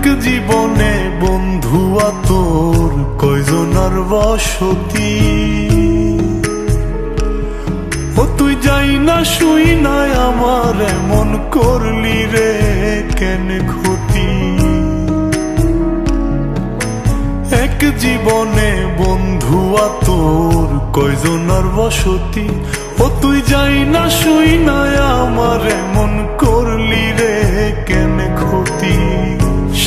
এক জীবনে বন্ধুয়া তোর কয়জনার বসতি? ও তুই যাই না, শুই না, আমার এমন করলি রে কেন ক্ষতি? এক জীবনে বন্ধুয়া তোর কয়জনার বসতি? ও তুই যাই না, শুই না, আমার এমন করলি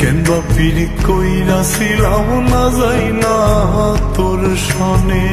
কেন পিড়ি কইরা ছিলাম না যাই না তোর সনে।